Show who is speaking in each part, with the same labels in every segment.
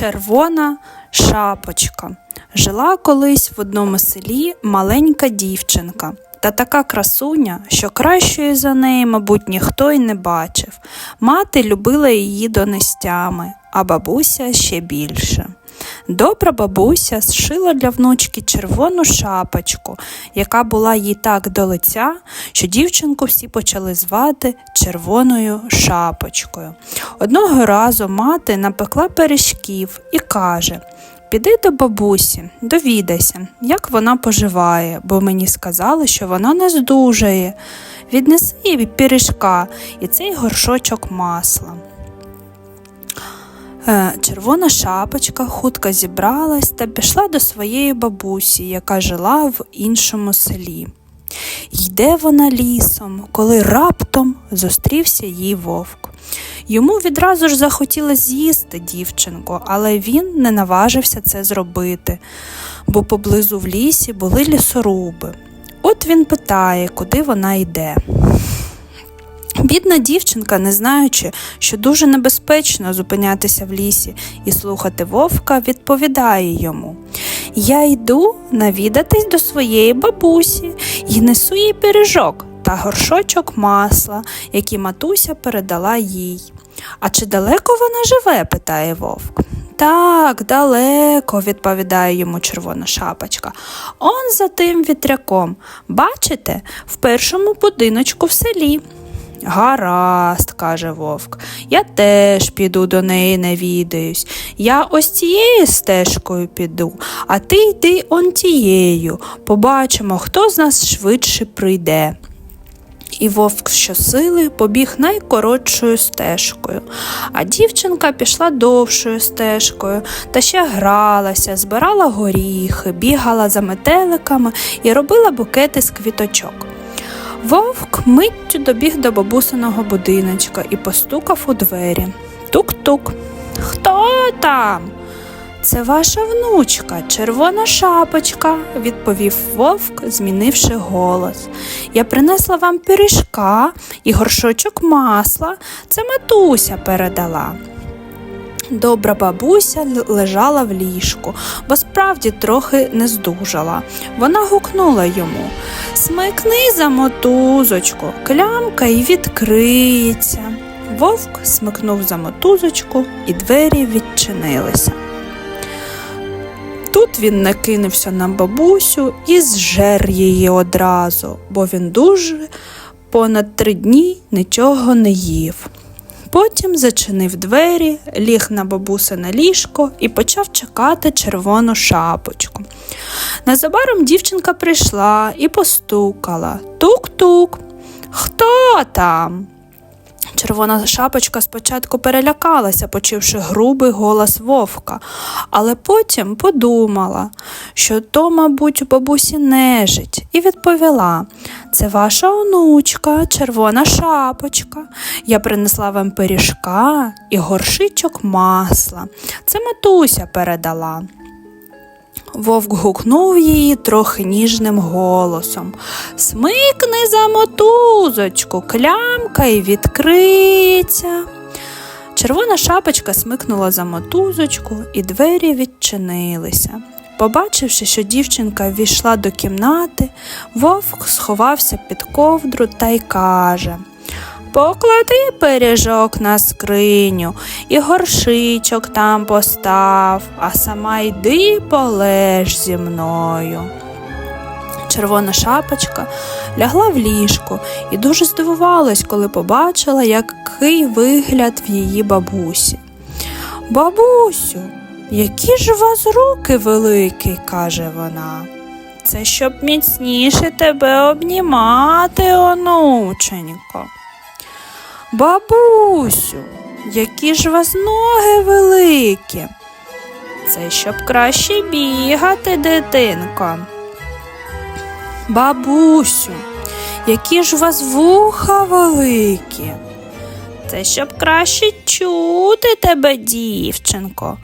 Speaker 1: Червона шапочка. Жила колись в одному селі маленька дівчинка. Та така красуня, що кращої за неї, мабуть, ніхто й не бачив. Мати любила її донестями, а бабуся ще більше. Добра бабуся зшила для внучки червону шапочку, яка була їй так до лиця, що дівчинку всі почали звати червоною шапочкою. Одного разу мати напекла пиріжків і каже: Піди до бабусі, довідайся, як вона поживає, бо мені сказали, що вона не здужає. Віднеси їй пиріжка і цей горшочок масла. Е, Червона шапочка хутко зібралась та пішла до своєї бабусі, яка жила в іншому селі. Йде вона лісом, коли раптом зустрівся їй вовк. Йому відразу ж захотілося з'їсти дівчинку, але він не наважився це зробити, бо поблизу в лісі були лісоруби. От він питає, куди вона йде. Бідна дівчинка, не знаючи, що дуже небезпечно зупинятися в лісі і слухати вовка, відповідає йому: Я йду навідатись до своєї бабусі і несу їй пиріжок та горшочок масла, які матуся передала їй. А чи далеко вона живе? питає вовк. Так, далеко, відповідає йому червона шапочка. Он за тим вітряком. Бачите, в першому будиночку в селі. Гаразд, каже вовк, я теж піду до неї навідаюсь. Я ось цією стежкою піду, а ти йди он тією. Побачимо, хто з нас швидше прийде. І вовк щосили побіг найкоротшою стежкою, а дівчинка пішла довшою стежкою та ще гралася, збирала горіхи, бігала за метеликами і робила букети з квіточок. Вовк миттю добіг до бабусиного будиночка і постукав у двері. Тук-тук. Хто там? Це ваша внучка, червона шапочка, відповів вовк, змінивши голос. Я принесла вам пиріжка і горшочок масла. Це матуся передала. Добра бабуся лежала в ліжку, бо справді трохи не здужала. Вона гукнула йому Смикни за мотузочку, клямка й відкриється. Вовк смикнув за мотузочку, і двері відчинилися. Тут він накинувся на бабусю і зжер її одразу, бо він дуже понад три дні нічого не їв. Потім зачинив двері, ліг на бабусине ліжко і почав чекати червону шапочку. Незабаром дівчинка прийшла і постукала. Тук-тук. Хто там? Червона шапочка спочатку перелякалася, почувши грубий голос вовка, але потім подумала, що то, мабуть, у бабусі нежить, і відповіла: Це ваша онучка, червона шапочка. Я принесла вам пиріжка і горшичок масла. Це матуся передала. Вовк гукнув її трохи ніжним голосом. Смикни за мотузочку, клямка й відкриться. Червона шапочка смикнула за мотузочку, і двері відчинилися. Побачивши, що дівчинка ввійшла до кімнати, вовк сховався під ковдру та й каже Поклади пиріжок на скриню і горшичок там постав, а сама йди полеж зі мною. Червона шапочка лягла в ліжко і дуже здивувалась, коли побачила, який вигляд в її бабусі. Бабусю, які ж у вас руки великі, каже вона. Це щоб міцніше тебе обнімати, онученько. Бабусю, які ж вас ноги великі. Це щоб краще бігати, дитинко. Бабусю, які ж вас вуха великі. Це щоб краще чути тебе, дівчинко.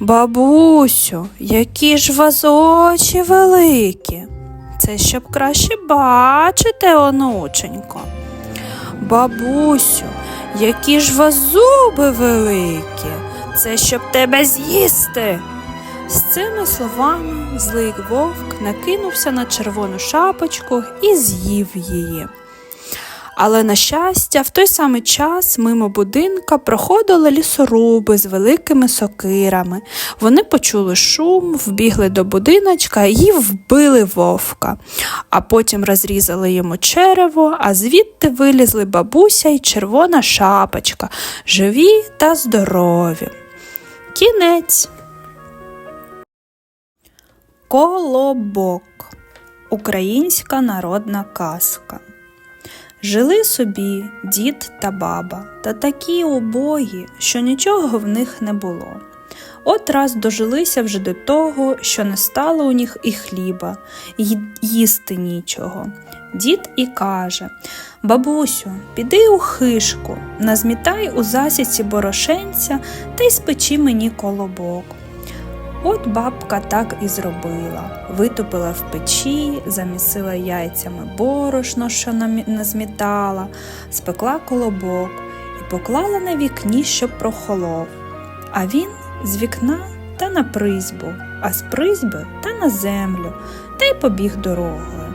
Speaker 1: Бабусю, які ж вас очі великі. Це щоб краще бачити, онученько. Бабусю, які ж вас зуби великі. це щоб тебе з'їсти. З цими словами злий вовк накинувся на червону шапочку і з'їв її. Але, на щастя, в той самий час мимо будинка проходили лісоруби з великими сокирами. Вони почули шум, вбігли до будиночка і вбили вовка, а потім розрізали йому черево, а звідти вилізли бабуся і червона шапочка, живі та здорові. Кінець. Колобок. Українська народна казка. Жили собі дід та баба, та такі убогі, що нічого в них не було. От раз дожилися вже до того, що не стало у них і хліба, й їсти нічого. Дід і каже Бабусю, піди у хишку, назмітай у засіці борошенця та й спечи мені колобок. От бабка так і зробила. Витопила в печі, замісила яйцями борошно, що назмітала, спекла колобок і поклала на вікні, щоб прохолов. А він з вікна та на призьбу, а з призьби та на землю, та й побіг дорогою.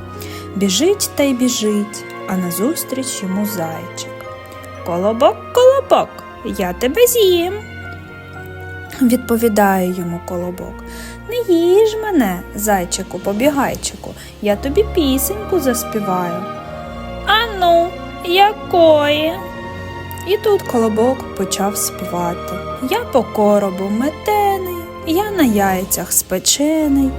Speaker 1: Біжить та й біжить, а назустріч йому зайчик. Колобок, колобок, я тебе з'їм відповідає йому колобок. Не їж мене, зайчику побігайчику, я тобі пісеньку заспіваю. Ану, якої? І тут колобок почав співати. Я по коробу метений, я на яйцях спечений,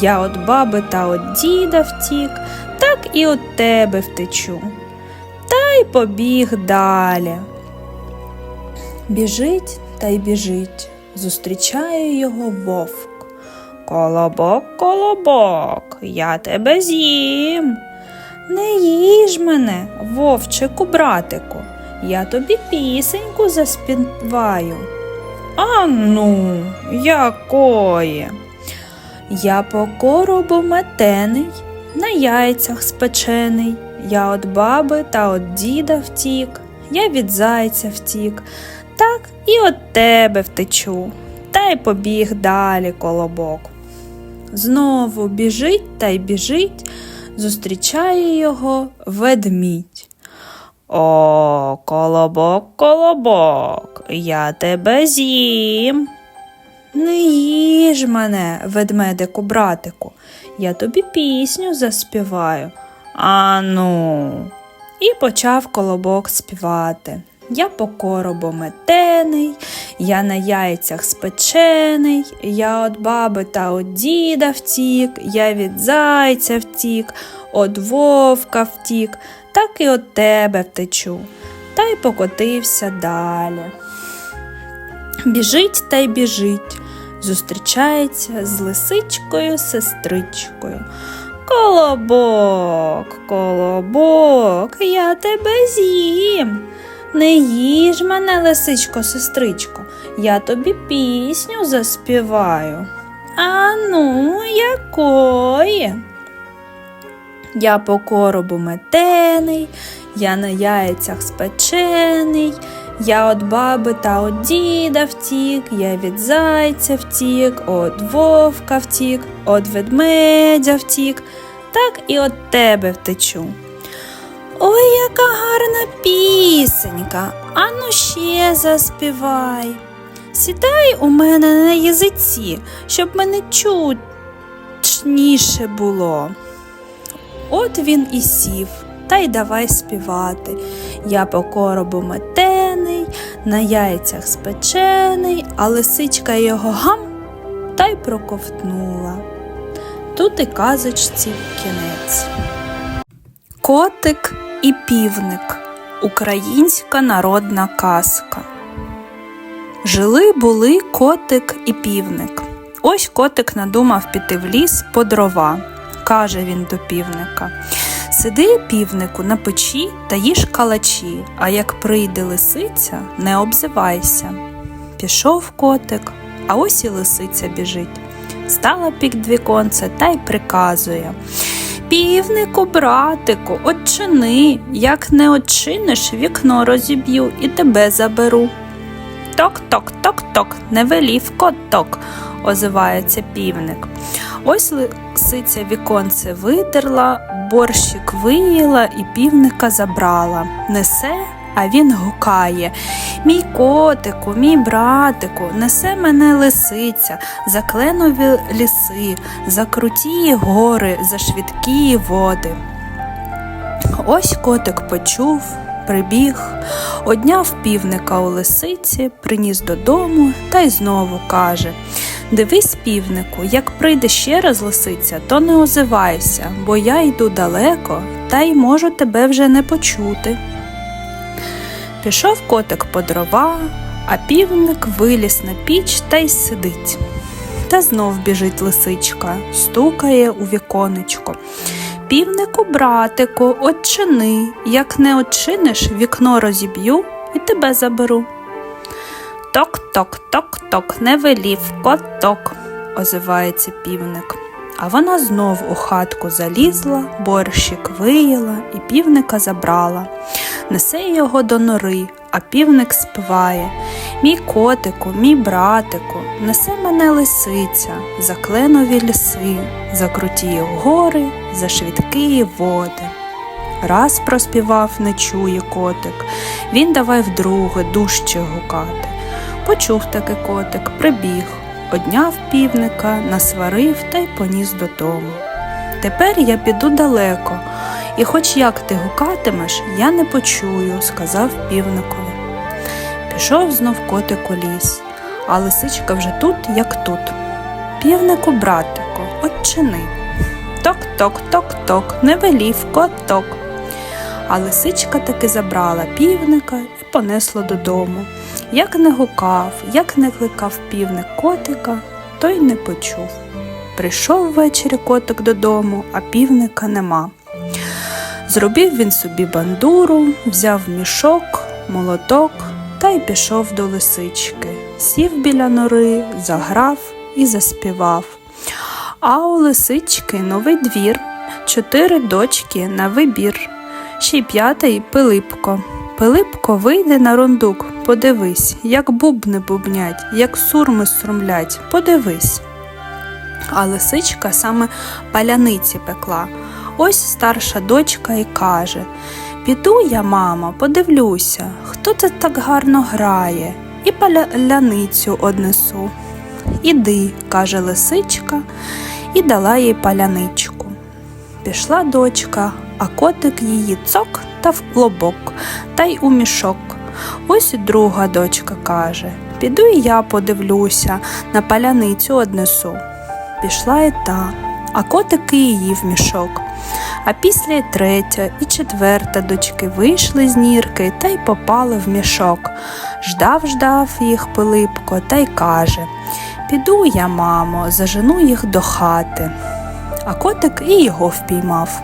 Speaker 1: я от баби та от діда втік, так і от тебе втечу. Та й побіг далі. Біжить та й біжить, зустрічає його вовк. Колобок, колобок, я тебе з'їм. Не їж мене, вовчику, братику, я тобі пісеньку заспіваю. А ну, якої? Я по коробу метений, на яйцях спечений. Я от баби та от діда втік, я від зайця втік, так і от тебе втечу, та й побіг далі колобок. Знову біжить та й біжить, зустрічає його ведмідь. О, колобок, колобок, я тебе з'їм. Не їж мене, ведмедику, братику, я тобі пісню заспіваю. Ану. І почав колобок співати. Я по коробу метений, я на яйцях спечений, я от баби та от діда втік, я від зайця втік, от вовка втік, так і от тебе втечу, та й покотився далі. Біжить та й біжить, зустрічається з лисичкою сестричкою. Колобок, колобок, я тебе з'їм. Не їж мене, лисичко, сестричко, я тобі пісню заспіваю. А ну, якої? Я по коробу метений, я на яйцях спечений, я от баби та от діда втік, я від зайця втік, от вовка втік, от ведмедя втік, так і от тебе втечу. Ой, яка гарна пісенька, ану ще заспівай. Сідай у мене на язиці, щоб мене чутніше було. От він і сів, та й давай співати. Я по коробу метений, на яйцях спечений, а лисичка його гам та й проковтнула. Тут і казочці кінець. Котик і півник. Українська народна казка. Жили були котик і півник. Ось котик надумав піти в ліс по дрова. Каже він до півника. Сиди, півнику, на печі та їж калачі, а як прийде лисиця, не обзивайся. Пішов котик, а ось і лисиця біжить. Стала під віконце та й приказує. Півнику, братику, очини, як не очиниш, вікно розіб'ю і тебе заберу. Ток-ток-ток-ток, не велів коток, озивається півник. Ось лисиця віконце витерла, борщик виїла і півника забрала. Несе, а він гукає. Мій котику, мій братику, несе мене лисиця, за кленові ліси, за круті гори, за швидкі води. Ось котик почув, прибіг, одняв півника у лисиці, приніс додому та й знову каже Дивись, півнику, як прийде ще раз лисиця, то не озивайся, бо я йду далеко та й можу тебе вже не почути. Пішов котик по дрова, а півник виліз на піч та й сидить. Та знов біжить лисичка, стукає у віконечко. Півнику, братику, отчини, як не отчиниш, вікно розіб'ю і тебе заберу. Ток-ток-ток-ток, не велів коток, озивається півник. А вона знов у хатку залізла, борщик виїла і півника забрала. Несе його до нори, а півник співає Мій котику, мій братику, несе мене лисиця, за кленові ліси, за круті гори, за швидкі води. Раз проспівав, не чує котик, він давай вдруге дужче гукати. Почув таки котик, прибіг, одняв півника, насварив та й поніс додому. Тепер я піду далеко, і хоч як ти гукатимеш, я не почую, сказав півникові. Пішов знов котик у ліс, а лисичка вже тут, як тут. Півнику, братику, отчини. Ток-ток-ток-ток, не велів коток. А лисичка таки забрала півника і понесла додому. Як не гукав, як не кликав півник котика, той не почув. Прийшов ввечері котик додому, а півника нема. Зробив він собі бандуру, взяв мішок, молоток та й пішов до лисички. Сів біля нори, заграв і заспівав. А у лисички новий двір, чотири дочки на вибір, ще й п'ятий Пилипко. Пилипко вийде на рундук, подивись, як бубни бубнять, як сурми струмлять, подивись. А лисичка саме паляниці пекла. Ось старша дочка і каже Піду я, мама, подивлюся, хто це так гарно грає, і паляницю однесу. Іди, каже лисичка, і дала їй паляничку. Пішла дочка, а котик її цок та в лобок, та й у мішок. Ось і друга дочка каже Піду і я подивлюся, на паляницю однесу. Пішла і та, а котики її в мішок. А після третя і четверта дочки вийшли з нірки та й попали в мішок. Ждав, ждав їх Пилипко та й каже Піду я, мамо, зажену їх до хати. А котик і його впіймав.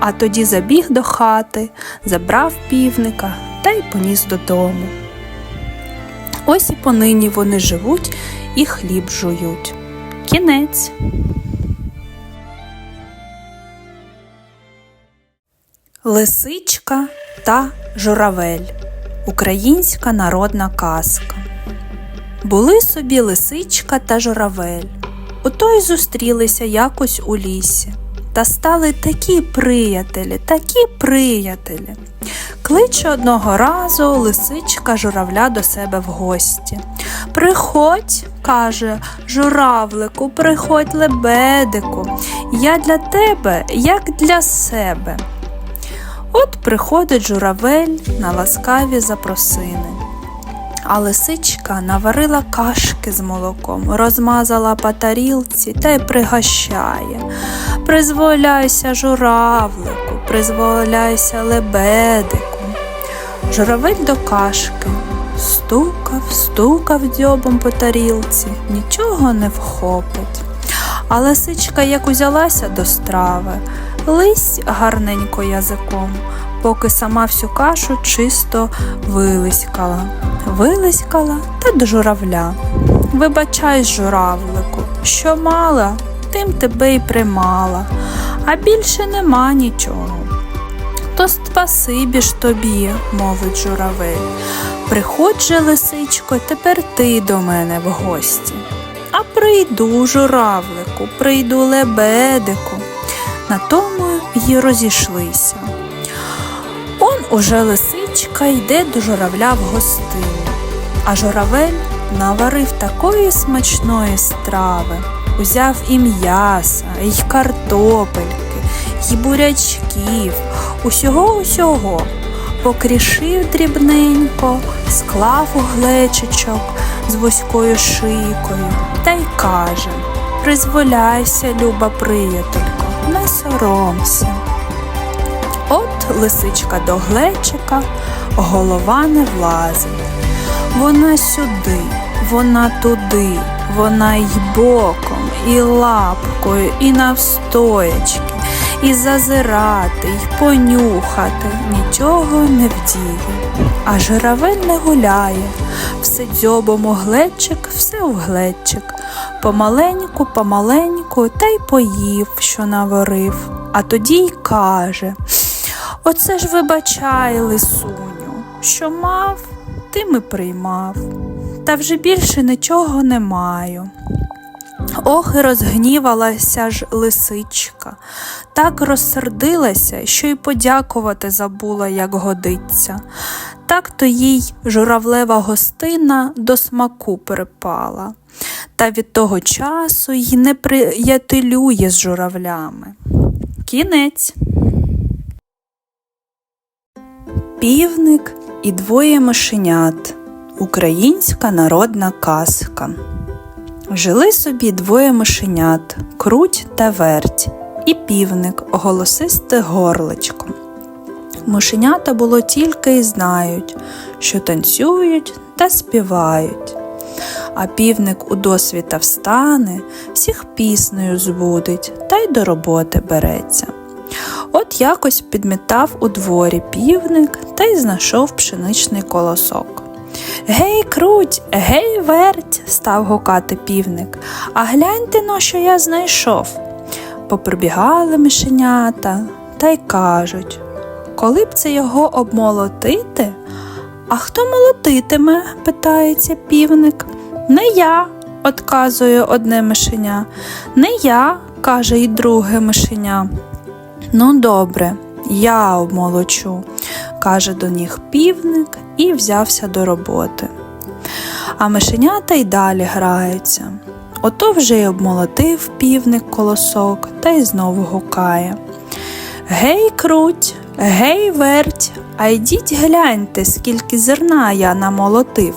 Speaker 1: А тоді забіг до хати, забрав півника та й поніс додому. Ось і понині вони живуть і хліб жують. Кінець. Лисичка та журавель. Українська народна казка. Були собі лисичка та журавель. Ото й зустрілися якось у лісі. Та стали такі приятелі, такі приятелі. Кличе одного разу лисичка журавля до себе в гості. Приходь, каже журавлику, приходь лебедику, я для тебе, як для себе. От приходить журавель на ласкаві запросини. А лисичка наварила кашки з молоком, розмазала по тарілці та й пригощає. Призволяйся, журавлику, призволяйся лебедику. Журавель до кашки стукав, стукав дзьобом по тарілці, нічого не вхопить. А лисичка як узялася до страви, лись гарненько язиком, поки сама всю кашу чисто вилиськала. Вилиськала та до журавля. Вибачай, журавлику, що мала, тим тебе й примала, а більше нема нічого. То спасибі ж тобі, мовить журавель. Приходь лисичко, тепер ти до мене в гості. А прийду, журавлику, прийду лебедику. На тому й розійшлися. Уже лисичка йде до журавля в гостину, а журавель наварив такої смачної страви, узяв і м'яса, й картопельки, й бурячків, усього усього, покрішив дрібненько, склав у глечичок з вузькою шийкою та й каже Призволяйся, люба приятелько, не соромся. Лисичка до глечика, голова не влазить. Вона сюди, вона туди, вона й боком, і лапкою, і навстоячки, і зазирати, й понюхати нічого не вдіє. А журавель не гуляє, все дзьобом у глечик, все в глечик. Помаленьку, помаленьку, та й поїв, що наварив, а тоді й каже. Оце ж вибачай, лисуню, що мав, тим і приймав, та вже більше нічого не маю. Ох, і розгнівалася ж лисичка, так розсердилася, що й подякувати забула, як годиться. Так то їй журавлева гостина до смаку припала, та від того часу й не приятелює з журавлями. Кінець. Півник і двоє мишенят. Українська народна казка. Жили собі двоє мишенят круть та верть, і півник голосисте горличко. Мишенята було тільки й знають, що танцюють та співають. А півник у досвіта встане, всіх піснею збудить та й до роботи береться. От якось підмітав у дворі півник та й знайшов пшеничний колосок. Гей, круть, гей, верть, став гукати півник, а гляньте но, що я знайшов. Поприбігали мишенята та й кажуть, коли б це його обмолотити? А хто молотитиме? питається півник. Не я, отказує одне мишеня. Не я, каже й друге мишеня. Ну, добре, я обмолочу, каже до них півник і взявся до роботи. А мишенята й далі граються. Ото вже й обмолотив півник колосок та й знову гукає. Гей, круть, гей, верть, а йдіть гляньте, скільки зерна я намолотив.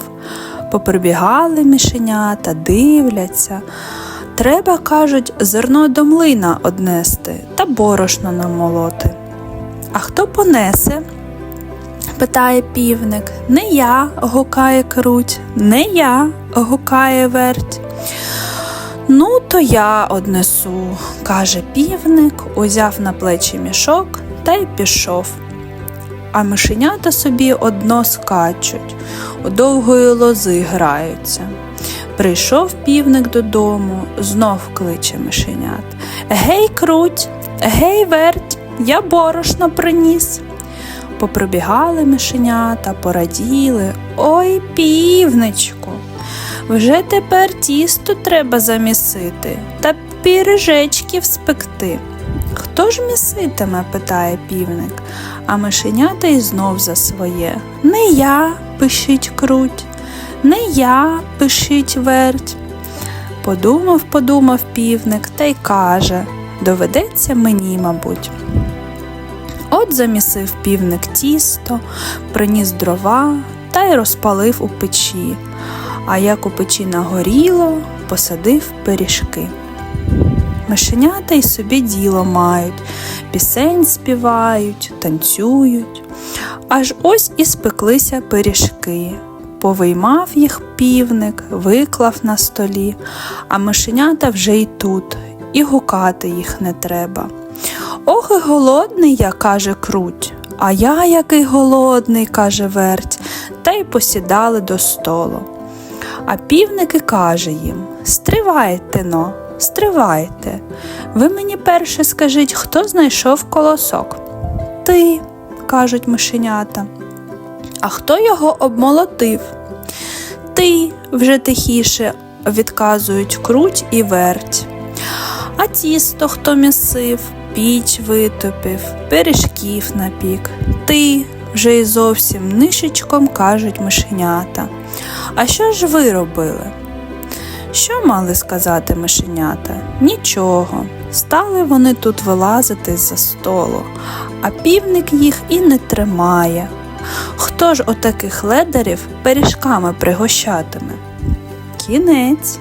Speaker 1: Поприбігали мишенята, дивляться. Треба, кажуть, зерно до млина однести та борошно намолоти. А хто понесе? питає півник. Не я, гукає круть, не я, гукає верть. Ну, то я однесу, каже півник, узяв на плечі мішок та й пішов. А мишенята собі одно скачуть, у довгої лози граються. Прийшов півник додому, знов кличе мишенят. Гей, круть, гей, верть, я борошно приніс. Поприбігали мишенята, пораділи. Ой, півничку, вже тепер тісто треба замісити та пірижечків спекти. Хто ж міситиме? питає півник, а мишенята й знов за своє. Не я, пишіть круть, не я, пишіть верть. Подумав, подумав півник та й каже доведеться мені, мабуть. От замісив півник тісто, приніс дрова та й розпалив у печі, а як у печі нагоріло, посадив пиріжки. Мишенята й собі діло мають, пісень співають, танцюють. Аж ось і спеклися пиріжки. Повиймав їх півник, виклав на столі, а мишенята вже й тут, і гукати їх не треба. Ох, і голодний я, каже круть, а я який голодний, каже верть, та й посідали до столу. А півник і каже їм Стривайте но, стривайте. Ви мені перше скажіть, хто знайшов колосок? Ти, кажуть мишенята. А хто його обмолотив? Ти вже тихіше відказують круть і верть. А тісто хто місив, піч витопив, пиріжків напік. Ти вже й зовсім нишечком кажуть мишенята. А що ж ви робили? Що мали сказати мишенята? Нічого. Стали вони тут вилазити з-за столу, а півник їх і не тримає. Хто ж отаких ледарів пиріжками пригощатиме? Кінець.